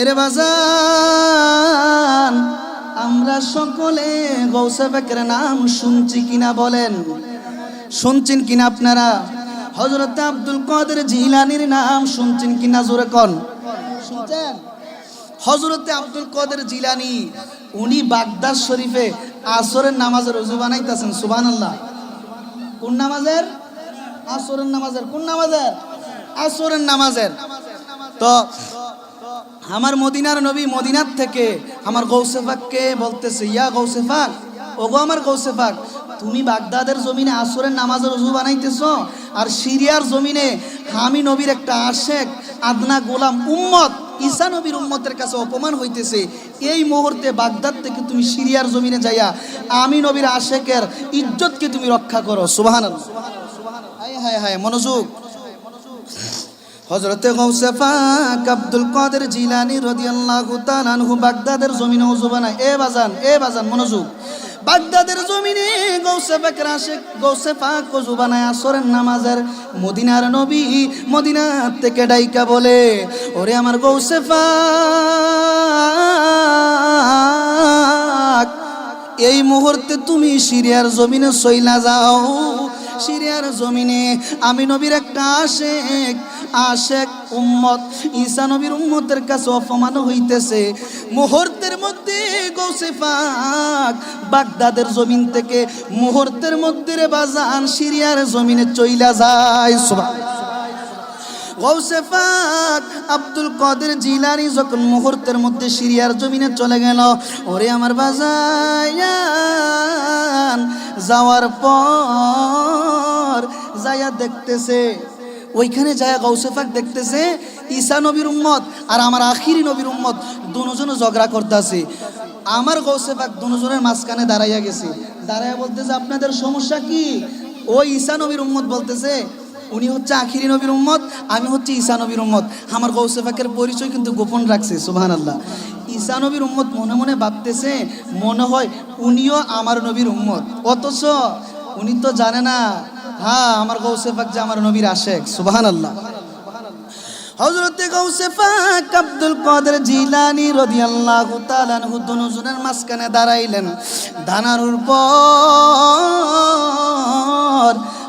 এরে বাজান, আমরা সকলে গৌসে পাকের নাম শুনছি কিনা বলেন। শুনছেন কিনা আপনারা? হজরত আব্দুল কাদের জিলানির নাম শুনছেন কিনা জোরে কন? শুনছেন? হজরতে আব্দুল কাদের জিলানি, উনি বাগদাদ শরীফে আসরের নামাজের রুজু বানাইতেছেন সুবান আল্লাহ কোন নামাজের? আসরের নামাজের। কোন নামাজের? আসরের নামাজের। তো আমার মদিনার নবী মদিনার থেকে আমার গৌসেফাককে বলতেছে, ইয়া গৌসেফাক, ওগো আমার গৌসেফাক, তুমি বাগদাদের জমিনে আসরের নামাজের উজু বানাইতেছ আর সিরিয়ার জমিনে আমি নবীর একটা আশেক, আদনা গোলাম উম্মত, ঈসা নবীর উম্মতের কাছে অপমান হইতেছে। এই মুহূর্তে বাগদাদ থেকে তুমি সিরিয়ার জমিনে যাইয়া আমি নবীর আশেকের ইজ্জতকে তুমি রক্ষা করো। সুবাহান হায় হায় হায়, মনোযোগ। হজরতে গৌসে ফাক আব্দুল কাদের জিলানি রাদিয়াল্লাহু আনহু বাগদাদের জমিনে বানায়। এ বাজান এ বাজান, মনোযোগ। বাগদাদের জমিনে গৌসে পাকের আশিক গৌসে ফাক ওযু বানায় আসরের নামাজের মদিনার নবী মদিনা থেকে ডাইকা বলে, ওরে আমার গৌসে পাক এই মুহূর্তে তুমি সিরিয়ার জমিনে সইলা যাও। সিরিয়ার জমিনে আমি নবীর একটা আশেক আশেক উম্মত, ঈসা নবীর উম্মতের কাছে অপমান হইতেছে। মুহূর্তের মধ্যে গৌসে পাক বাগদাদের জমিন থেকে মুহূর্তের মধ্যে রে বাজান সিরিয়ার জমিনে চইলা যায়। সুবহানাল্লাহ গৌসে আব্দুল কাদের জিলানি যখন মুহূর্তের মধ্যে সিরিয়ার জমিনে চলে গেল, ওরে আমার বাজায়ান, যাওয়ার পর যায়া দেখতেছে। ওইখানে যায় গৌসে পাক দেখতেছে, ঈসা নবীর উম্মত আর আমার আখিরি নবীর উম্মত দুজনে ঝগড়া করতেছে। আমার গৌসেফাক দুজনের মাঝখানে দাঁড়াইয়া গেছে। দাঁড়াইয়া বলতেছে, আপনাদের সমস্যা কি? ওই ঈসা নবীর উম্মত বলতেছে উনি হচ্ছে আখিরি নবীর উম্মত, আমি হচ্ছে ঈসা নবীর উম্মত। আমার গৌসে পাকের পরিচয় কিন্তু গোপন রাখছে সুবহান আল্লাহ ঈসা নবীর উম্মত মনে মনে ভাবতেছে, মনে হয় উনিও আমার নবীর উম্মত। অথচ উনি তো জানে না হ্যাঁ আমার গৌসে পাক যে আমার নবীর আশেক সুবহান আল্লাহ হজরতে গৌসে পাক আব্দুল কাদের মাঝখানে দাঁড়াইলেন। দানারুর পর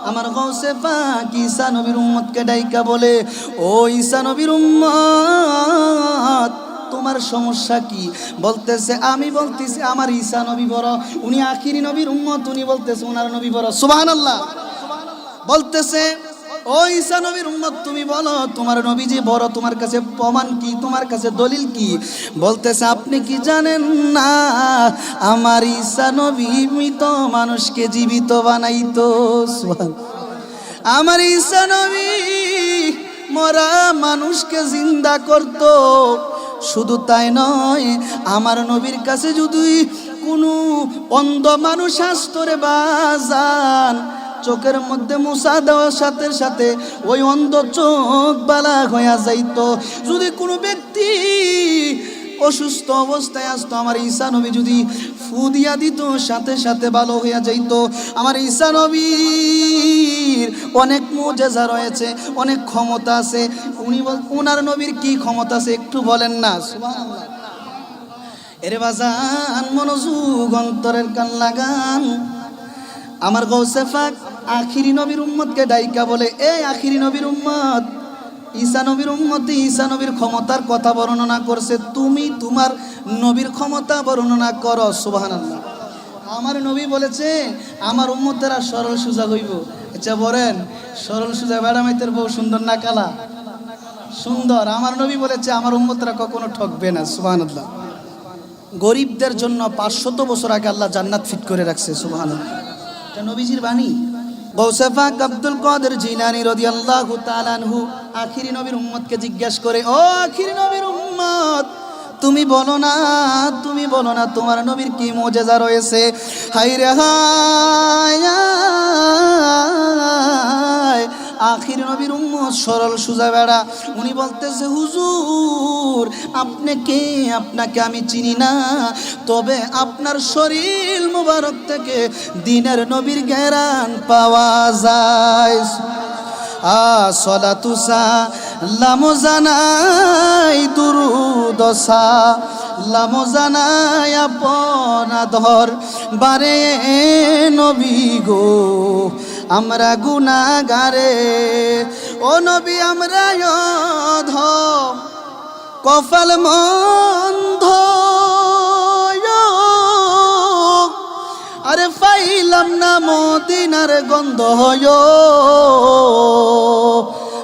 আমার গৌসে পাক ঈসা নবীর উম্মতকে ডাইকা বলে, ও ঈসা নবীর উম্মত, তোমার সমস্যা কি? বলতেছে, আমি বলতেছি, আমার ঈসা নবী বড়, উনি আখিরি নবীর উম্মত, উনি বলতেছে ওনার নবী বড়। সুবহানাল্লাহ। বলতেছে ও ঈসা নবীর উম্মত, তুমি বলো, তোমার নবী যে বড়, তোমার কাছে প্রমাণ কি, তোমার কাছে দলিল কি? বলতেছে, আপনি কি জানেন না, আমার ঈসা নবী মৃত মানুষকে জীবিত বানাইতো আমার ঈসা নবী মরা মানুষকে জিন্দা করতো, শুধু তাই নয়, আমার নবীর কাছে যদি কোনো অন্ধ মানুষ আস্তরে বাজান চোখের মধ্যে মুসা দেওয়ার সাথে সাথে ওই অন্ধ চোখ বালা হইয়া যাইত। যদি কোনো ব্যক্তি অসুস্থ অবস্থায় আসতো, আমার ঈসা নবী যদি ফু দিয়া দিত, সাথে সাথে ভালো হইয়া যাইত। আমার ঈসা নবীর অনেক মোজেজা রয়েছে, অনেক ক্ষমতা আছে। উনি উনার নবীর কি ক্ষমতা আছে একটু বলেন না। এরে বাজান, মনোযোগ, অন্তরের কান লাগান। আমার গৌসে ফাক আখিরি নবীর উম্মতকে ডাইকা বলে এই আখিরি নবীর উম্মত, ঈসা নবীর উম্মতে, ঈসা নবীর ক্ষমতার কথা বর্ণনা করছে। তুমি তোমার নবীর ক্ষমতা বর্ণনা করো, সুবহানাল্লাহ। আমার নবী বলেছে, আমার উম্মতেরা সরল সুজা হইব। আচ্ছা বলেন, সরল সুজা ম্যাডামাইতের বউ সুন্দর না কালা? সুন্দর। আমার নবী বলেছে, আমার উম্মতরা কখনো ঠকবে না, সুবহানাল্লাহ। গরিবদের জন্য পাঁচশত বছর আগে আল্লাহ জান্নাত ফিট করে রাখছে, সুবহানাল্লাহ। এটা নবীজির বাণী। গৌসেফাক আব্দুল কদের জিনানি রদি আল্লাহ তালানহু আখিরি নবীর উম্মতকে জিজ্ঞাসা করে, ও আখিরি নবীর উম্মত, তুমি বলো না, তুমি বলো না তোমার নবীর কি মজেজা রয়েছে? হাই রে হায় আখির নবীর উম্মত সরল সুজা বেড়া। উনি বলতেছে, হুজুর, আপনি কে? আপনাকে আমি চিনি না। তবে আপনার শরীর মুবারক থেকে দিনের নবীর জ্ঞান পাওয়া যায়। আ সলাতুসা লামো জানাই দুরুদশা লামো জানাই আপনাধর বারে নবী গো। আমরা গুনাগারে। ও নবী, আমরা অধ। কপাল মন্ধ আরে পাইলাম না মদিনার গন্ধ হয়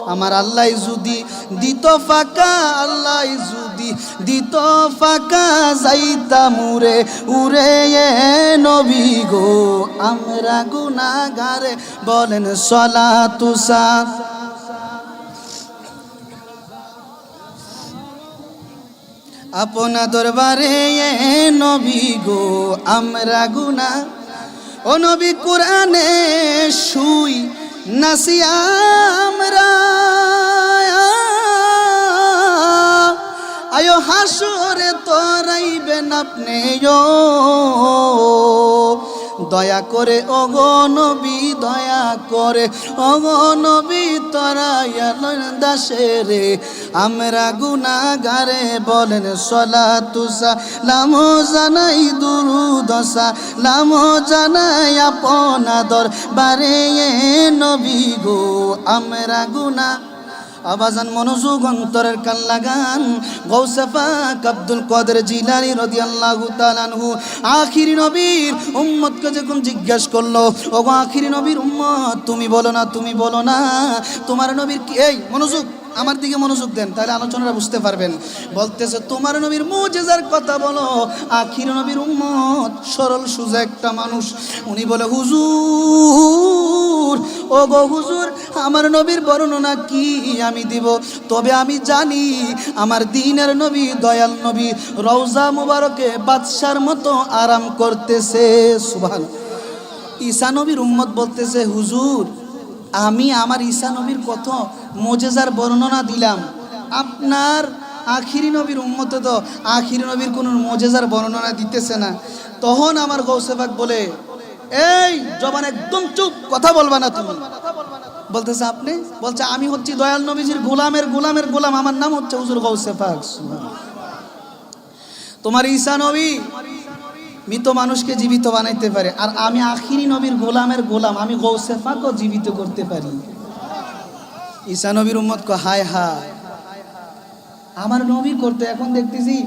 আমার আল্লাহ যদি দিত ফাঁকা, আল্লাহ যদি দিত ফাঁকা যাইতাম উরে উরে নবী গো। আমরা গুনাগারে বলেন সলা তুষা আপনা দরবারে নবী গো, আমরা গুনা। ও নবী কোরআনে শুই নাসি আমরা। আয়ো হাসরে তোরাইবেন আপনি দয়া করে অগনবী দয়া করে অগনবী তরাইয়ালন দাসে রে। আমরা গুনাগারে বলেন সলা তুসা লাম জানাই দুরু দশা লামো জানাই আপনাদর বারে নবী গো, আমরা গুনা আবাজান মনোযোগ, অন্তরের কান লাগান। গৌসফাক আব্দুল কদের জিলানি রদি আল্লাহ তালানহু আখিরি নবীর উম্মতকে যখন জিজ্ঞেস করল, ওগো আখিরি নবীর উম্মত, তুমি বলো না, তুমি বলো না, তোমার নবীর কি এই, মনোযোগ আমার দিকে মনোযোগ দেন, তাহলে আলোচনাটা বুঝতে পারবেন। বলতেছে, তোমার নবীর মুজেজার কথা বলো, আখির নবীর উম্মত, সরল, সুজা একটা মানুষ। উনি বলে, হুজুর ও গো হুজুর, আমার নবীর বর্ণনা কি আমি দিব? তবে আমি জানি, আমার দিনের নবী দয়াল নবী, রওজা মুবারকে বাদশার মতো আরাম করতেছে। সুবহান। ঈসা নবীর উম্মত বলতেছে, হুজুর আমি আমার ঈসা নবীর কত মোজেজার বর্ণনা দিলাম। আপনার আখিরি নবীর উম্মতে তো আখিরি নবীর কোনো মোজেজার বর্ণনা দিতেছে না। তখন আমার গৌসেবাক বলে, এই জবান একদম চুপ, কথা বলবা না তুমি। বলতেছে, আপনি? বলছে, আমি হচ্ছি দয়াল নবীজির গোলামের গোলামের গোলাম। আমার নাম হচ্ছে হুজুর গৌসেফাক তোমার ঈসা নবী মৃত মানুষকে জীবিত বানাইতে পারে। আর আমি আখিরি নবীর গোলামের গোলাম, আমি গৌসেফাকেও জীবিত করতে পারি। ঈসা নবীর উম্মত কো হায় হায়। আমার নবী করতে এখন দেখতেছি,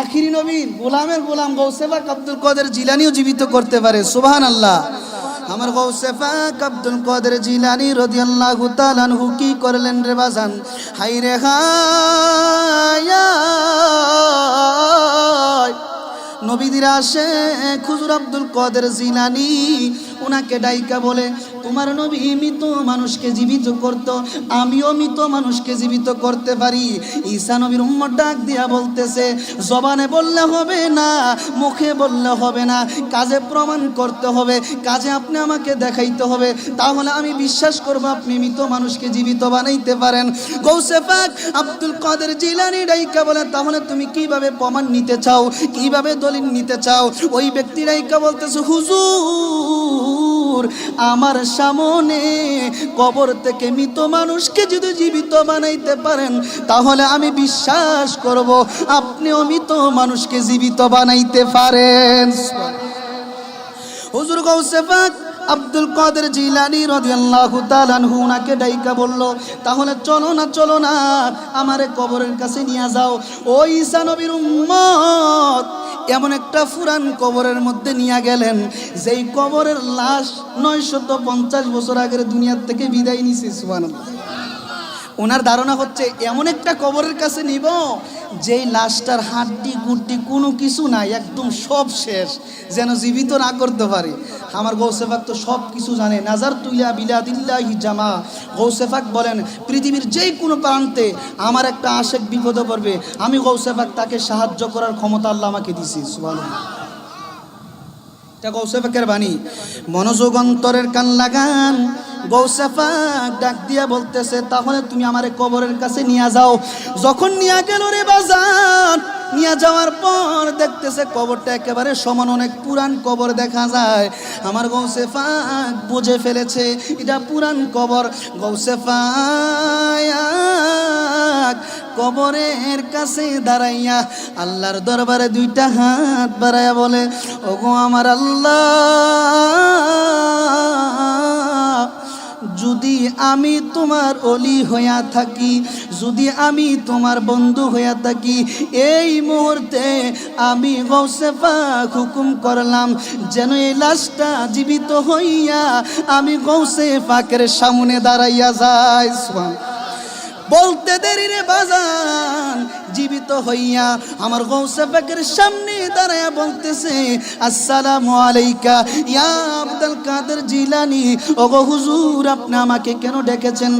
আখিরি নবীর গোলামের গোলাম গৌসেফাক আব্দুল কাদের জিলানিও জীবিত করতে পারে। সুবহান আল্লাহ আমার গৌসেফাক আব্দুল কাদের জিলানি রাদিয়াল্লাহু তাআলা আনহু কি করলেন রে বাজান? হাই রে হায়। নবীদের আসে খুজুর আব্দুল কদের জিলানি। ওনাকে ডাইকা বলে, তোমার নবী মৃত মানুষকে জীবিত করত, আমিও মৃত মানুষকে জীবিত করতে পারি। ঈসা নবীর উম্মত ডাক দিয়া বলতেছে, জবানে বললে হবে না, মুখে বললে হবে না, কাজে প্রমাণ করতে হবে, কাজে আপনি আমাকে দেখাইতে হবে। তাহলে আমি বিশ্বাস করব আপনি মৃত মানুষকে জীবিত বানাইতে পারেন। গৌসে পাক আব্দুল কাদের জিলানি ডাইকা বলে, তাহলে তুমি কীভাবে প্রমাণ নিতে চাও? কীভাবে দলিল নিতে চাও? ওই ব্যক্তি ডাইকা বলতেছে, হুজুর আমার সামনে কবর থেকে মৃত মানুষকে যদি জীবিত বানাইতে পারেন, তাহলে আমি বিশ্বাস করব আপনিও মৃত মানুষকে জীবিত বানাইতে পারেন। হুজুর গৌসে আব্দুল কাদের জিলানি রাদিয়াল্লাহু আনহু উনাকে ডাইকা বলল, তাহলে চলো না চলো না, আমারে কবরের কাছে নিয়ে যাও। ওই ঈসা নবীর উম্মত এমন একটা ফুরান কবরের মধ্যে নিয়ে গেলেন, যেই কবরের লাশ পঞ্চাশ বছর আগের দুনিয়ার থেকে বিদায় নিছে, সুবহানাল্লাহ। ওনার ধারণা হচ্ছে, এমন একটা কবরের কাছে নিব, যেই লাশটার হাড্ডি, গুড্ডি কোনো কিছু নাই, একদম সব শেষ, যেন জীবিত না করতে পারে। আমার গৌসেফাক তো সব কিছু জানে। নাজার তুইলা বিলাদিল্লাহি জামা। গৌসেফাক বলেন, পৃথিবীর যেই কোনো প্রান্তে আমার একটা আশেক বিপদে পড়বে। আমি গৌসেফাক তাকে সাহায্য করার ক্ষমতা আল্লাহ আমাকে দিছি। সুবহানাল্লাহ। এটা গৌসেফাকের বাণী। মনোযোগ অন্তরের কান লাগান। গৌসেফাক ডাক দিয়া বলতেছে, তাহলে তুমি আমারে কবরের কাছে নিয়ে যাও। যখন নিয়ে গেল রে বাজার, নিয়ে যাওয়ার পর দেখতেছে কবরটা একেবারে সমান অনেক পুরান কবর দেখা যায়। আমার গৌসে বুঝে ফেলেছে, এটা পুরান কবর। গৌসে কবরের কাছে দাঁড়াইয়া আল্লাহর দরবারে দুইটা হাত বাড়াইয়া বলে, ওগো আমার আল্লাহ যদি আমি তোমার অলি হইয়া থাকি, যদি আমি তোমার বন্ধু হইয়া থাকি, এই মুহূর্তে আমি গৌসেফা হুকুম করলাম, যেন এই লাশটা জীবিত হইয়া আমি গৌসে পাকের সামনে দাঁড়াইয়া যাই সুবহান বলতে দেরি রে বাজান। জীবিত হইয়া আমার গৌসে পাকের সামনে দাঁড়ায় বলতেছে, আসসালামু আলাইকা, ইয়া আব্দুল কাদের জিলানি। ওগো হুজুর, আপনি আমাকে কেন ডেকেছেন?